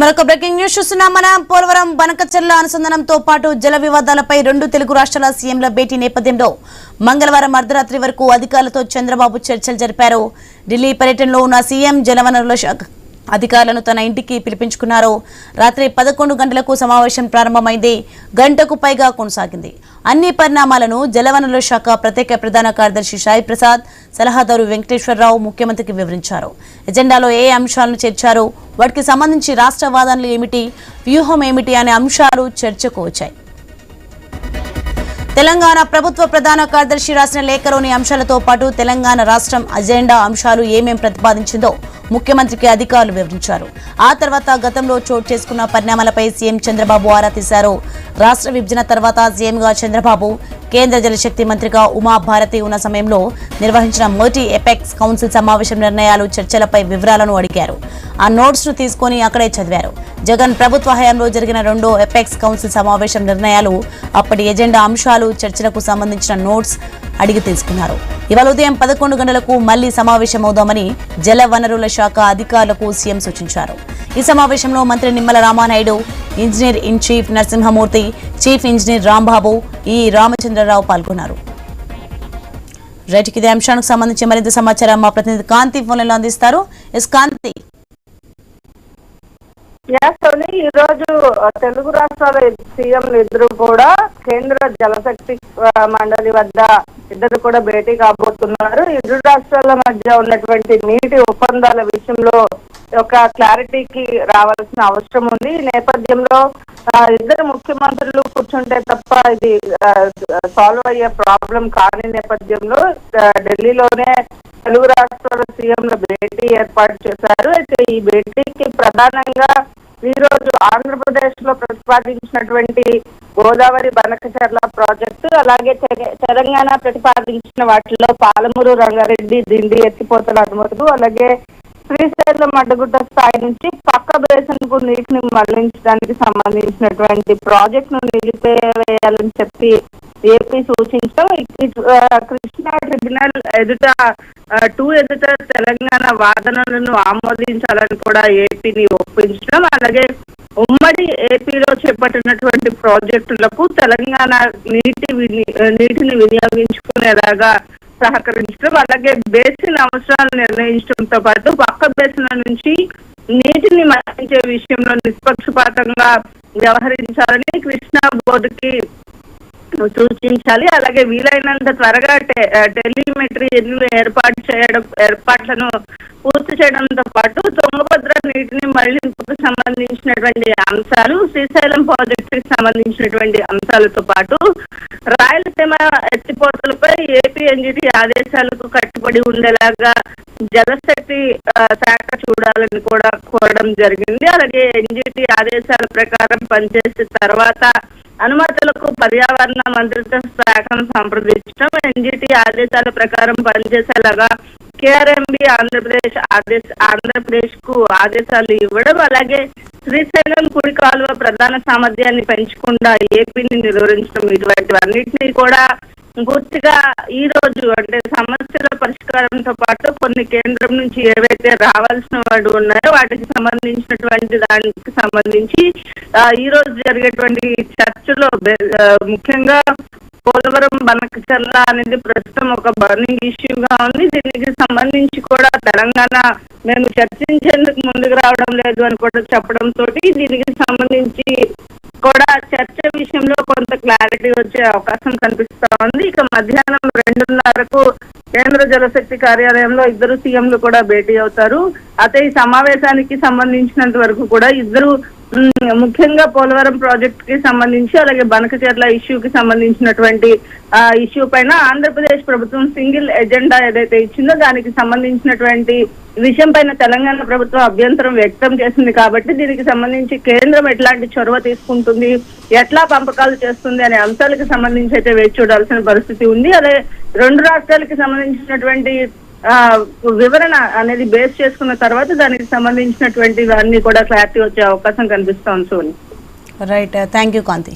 మరొక breaking news చూస్తున్నాం. మనం పోలవరం బనకచెర్ల అనుసంధానంతో పాటు జల వివాదాలపై రెండు తెలుగు రాష్ట్రాల సీఎంల భేటీ నేపథ్యంలో మంగళవారం అర్ధరాత్రి వరకు అధికారులతో చంద్రబాబు చర్చలు జరిపారు. ఢిల్లీ పర్యటనలో ఉన్న సీఎం జలవనరుల శాఖ అధికారులను తన ఇంటికి పిలిపించుకున్నారు. రాత్రి పదకొండు గంటలకు సమావేశం ప్రారంభమైంది. గంటకు పైగా కొనసాగింది. అన్ని పరిణామాలను జలవనరుల శాఖ ప్రత్యేక ప్రధాన కార్యదర్శి సాయి ప్రసాద్ సలహాదారు వెంకటేశ్వరరావు ముఖ్యమంత్రికి వివరించారు. ఎజెండాలో ఏ అంశాలను చేర్చారు? వాటికి సంబంధించి రాష్ట్ర వాదనలు ఏమిటి? వ్యూహం ఏమిటి అనే అంశాలు చర్చకు వచ్చాయి. తెలంగాణ ప్రభుత్వ ప్రధాన కార్యదర్శి రాసిన లేఖలోని అంశాలతో పాటు తెలంగాణ రాష్ట్రం అజెండా అంశాలు ఏమేం ప్రతిపాదించిందో ముఖ్యమంత్రికి అధికారులు వివరించారు. ఆ తర్వాత గతంలో చోటు చేసుకున్న పరిణామాలపై సీఎం చంద్రబాబు ఆరా తీశారు. రాష్ట్ర విభజన తర్వాత సీఎంగా చంద్రబాబు కేంద్ర జలశక్తి మంత్రిగా ఉమాభారతి ఉన్న సమయంలో నిర్వహించిన మొదటి ఎపెక్స్ కౌన్సిల్ సమావేశం నిర్ణయాలు చర్చలపై వివరాలను అడిగారు. ఆ నోట్స్ను తీసుకొని అక్కడే చదివారు. జగన్ ప్రభుత్వ హయాంలో జరిగిన రెండో ఎపెక్స్ కౌన్సిల్ సమావేశం నిర్ణయాలు అప్పటి ఎజెండా అంశాలు చర్చలకు సంబంధించిన నోట్స్ అడిగి తెలుసుకున్నారు. ఇవాళ ఉదయం పదకొండు గంటలకు మళ్ళీ సమావేశమవుదామని జలవనరుల శాఖ అధికారులకు సీఎం సూచించారు. ఈ సమావేశంలో మంత్రి Nimmala Ramanaidu engineer in chief Narasimhamurthy chief engineer Rambabu ఈ రామచంద్రరావు పాల్గొన్నారు. రైతుకి ఇదే అంశానికి సంబంధించి మరింత సమాచారం మా ప్రతినిధి కాంతి ఫోన్లలో అందిస్తారు. ఎస్ కాంతి. ఈ రోజు తెలుగు రాష్ట్రాల సీఎంలు ఇద్దరు కూడా కేంద్ర జలశక్తి మండలి వద్ద ఇద్దరు కూడా భేటీ కాబోతున్నారు. ఇరు రాష్ట్రాల మధ్య ఉన్నటువంటి నీటి ఒప్పందాల విషయంలో ఒక క్లారిటీకి రావాల్సిన అవసరం ఉంది. ఈ నేపథ్యంలో ఆ, ఇద్దరు ముఖ్యమంత్రులు కూర్చుంటే తప్ప ఇది సాల్వ్ అయ్యే ప్రాబ్లం కాని నేపథ్యంలో ఢిల్లీలోనే తెలుగు రాష్ట్రాల సీఎంల భేటీ ఏర్పాటు చేశారు. అయితే ఈ భేటీకి ప్రధానంగా ఈరోజు ఆంధ్రప్రదేశ్లో ప్రతిపాదించినటువంటి గోదావరి బనకచర్ల ప్రాజెక్టు అలాగే తెలంగాణ ప్రతిపాదించిన వాటిలో పాలమూరు రంగారెడ్డి దిండి ఎత్తిపోతల అనుమతులు అలాగే శ్రీశైలం అడ్డగుట్ట స్థాయి నుంచి పక్క బేసన్కు నీటిని మళ్ళించడానికి సంబంధించినటువంటి ప్రాజెక్టును నిలిపివేయాలని చెప్పి ఏపీ సూచించడం. ఇటు, కృష్ణా ట్రిబ్యునల్ ఎదుట టూ ఎదుట తెలంగాణ వాదనలను ఆమోదించాలని కూడా ఏపీని ఒప్పించడం అలాగే ఉమ్మడి ఏపీలో చేపట్టినటువంటి ప్రాజెక్టులకు తెలంగాణ నీటి విని నీటిని వినియోగించుకునేలాగా సహకరించడం అలాగే బేసిన్ అవసరాలు నిర్ణయించడంతో పాటు పక్క బేసిన్ల నుంచి నీటిని మరణించే విషయంలో నిష్పక్షపాతంగా వ్యవహరించాలని కృష్ణా బోర్డుకి సూచించాలి. అలాగే వీలైనంత త్వరగా టె- టెలిమెట్రీ ఏర్పాటు చేయడం ఏర్పాట్లను పూర్తి చేయడంతో పాటు తుంగభద్ర నీటిని మళ్ళింపుకు సంబంధించినటువంటి అంశాలు శ్రీశైలం ప్రాజెక్టుకి సంబంధించినటువంటి అంశాలతో పాటు రాయలసీమ ఎత్తిపోతలపై ఏపీ ఎన్జిటి ఆదేశాలకు కట్టుబడి ఉండేలాగా జలశక్తి శాఖ చూడాలని కూడా కోరడం జరిగింది. అలాగే ఎన్జిటి ఆదేశాల ప్రకారం పనిచేసిన తర్వాత అనుమతులకు పర్యావరణ మంత్రిత్వ శాఖను సంప్రదించడం ఎన్జిటి ఆదేశాల ప్రకారం పనిచేసేలాగా కేఆర్ఎంబి ఆంధ్రప్రదేశ్ ఆదేశ ఆంధ్రప్రదేశ్కు ఆదేశాలు ఇవ్వడం అలాగే శ్రీశైలం కుడి కాలువ ప్రధాన సామర్థ్యాన్ని పెంచకుండా ఏపీని నిర్వహించడం ఇటువంటివన్నింటినీ కూడా పూర్తిగా ఈ రోజు అంటే సమస్యల పరిష్కారంతో పాటు కొన్ని కేంద్రం నుంచి ఏవైతే రావాల్సిన వాడు ఉన్నాయో వాటికి సంబంధించినటువంటి దానికి సంబంధించి ఈ రోజు జరిగేటువంటి చర్చలో ముఖ్యంగా పోలవరం బనకచర్ల అనేది ప్రస్తుతం ఒక బర్నింగ్ ఇష్యూగా ఉంది. దీనికి సంబంధించి కూడా తెలంగాణ మేము చర్చించేందుకు ముందుకు రావడం లేదు అని కూడా చెప్పడం తోటి దీనికి సంబంధించి కూడా చర్చ విషయంలో కొంత క్లారిటీ వచ్చే అవకాశం కనిపిస్తా ఉంది. ఇక మధ్యాహ్నం రెండున్నరకు కేంద్ర జలశక్తి కార్యాలయంలో ఇద్దరు సీఎంలు కూడా భేటీ అవుతారు. అయితే ఈ సమావేశానికి సంబంధించినంత వరకు కూడా ఇద్దరు ముఖ్యంగా పోలవరం ప్రాజెక్ట్కి సంబంధించి అలాగే బనకచెర్ల ఇష్యూకి సంబంధించినటువంటి ఇష్యూ పైన ఆంధ్రప్రదేశ్ ప్రభుత్వం సింగిల్ ఎజెండా ఏదైతే ఇచ్చిందో దానికి సంబంధించినటువంటి విషయం పైన తెలంగాణ ప్రభుత్వం అభ్యంతరం వ్యక్తం చేసింది కాబట్టి దీనికి సంబంధించి కేంద్రం ఎట్లాంటి చొరవ తీసుకుంటుంది ఎట్లా పంపకాలు చేస్తుంది అనే అంశాలకు సంబంధించి అయితే వేచి చూడాల్సిన పరిస్థితి ఉంది. అదే రెండు రాష్ట్రాలకి సంబంధించినటువంటి వివరణ అనేది బేస్ చేసుకున్న తర్వాత దానికి సంబంధించినటువంటి అన్ని కూడా క్లారిటీ వచ్చే అవకాశం కనిపిస్తోంది Soni. Right thank you Kanthi